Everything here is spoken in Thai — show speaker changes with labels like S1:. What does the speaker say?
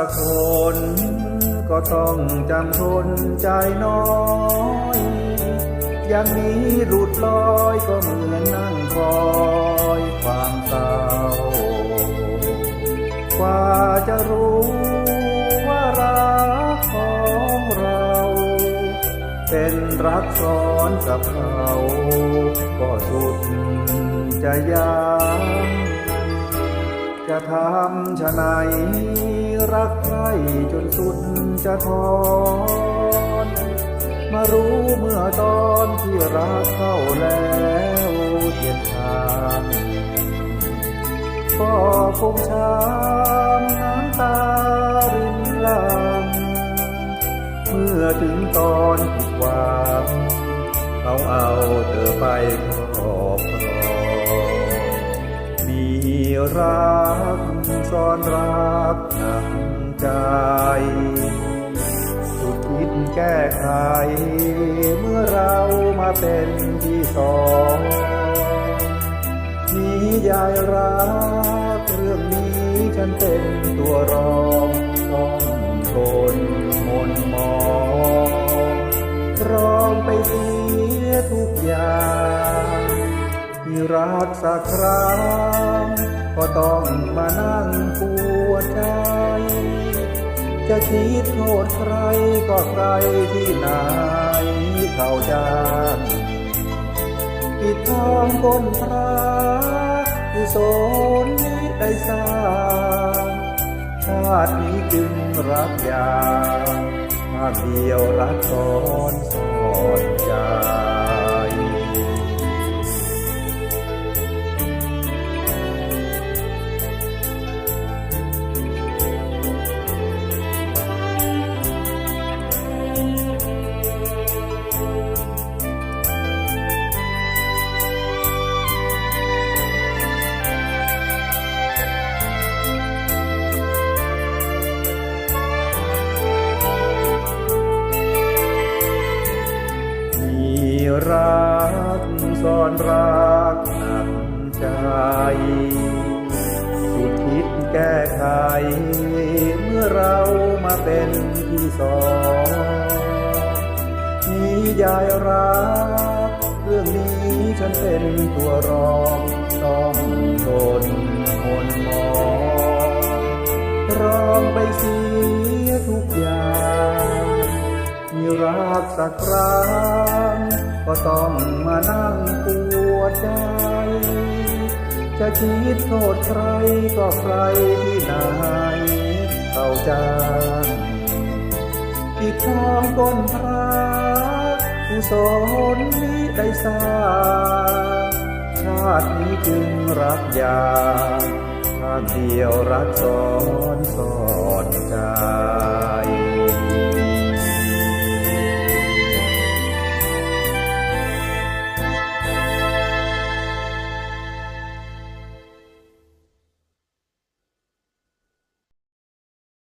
S1: สักคนก็ต้องจำทนใจน้อย อย่างนี้หลุดลอยก็เหมือนนั่งคอยความเศร้ากว่าจะรู้ว่ารักของเรา เป็นรักซ้อนกับเขา ก็สุดจะยาก จะทำชะไหนรักใครจนสุดจะทนมารู้เมื่อตอนที่รักเข้าแล้วเทียนทางก็คงช้ำน้ำตารินลังเมื่อถึงตอนผิดหวังเขาเอาเธอไปครอบ รักซ่อนรักหนักใจสุดคิดแก้ไขเมื่อเรามาเป็นที่สองมียายรักเรื่องนี้ฉันเป็นตัวรองต้องทนมนมองรองไปเสียทุกอย่างที่รักสักครั้ง ก็ต้องมานั่งปวดใจ จะคิดโทษใครก็ใครที่ไหนเขาจ้างปิดทองก้นพระกุศลนี้ได้สร้างชาตินี้จึงรักยางภาคเดียวรักซ้อนสอนใจ รักซ่อนรักหนักใจ สุดคิดแก้ไข เมื่อเรามาเป็นที่สองมียายรัก เรื่องนี้ฉันเป็นตัวรองต้องทนมนมองร้องไปเสียทุกอย่างมีรักสักครั้ง ก็ต้องมานั่งปวดใจ จะคิดโทษใครก็ใครที่ไหนเข้าใจปิดทองก้นพระกุศลนี้ได้สร้างชาตินี้จึงรักยาทางเดียวรักซ้อนสอนใจ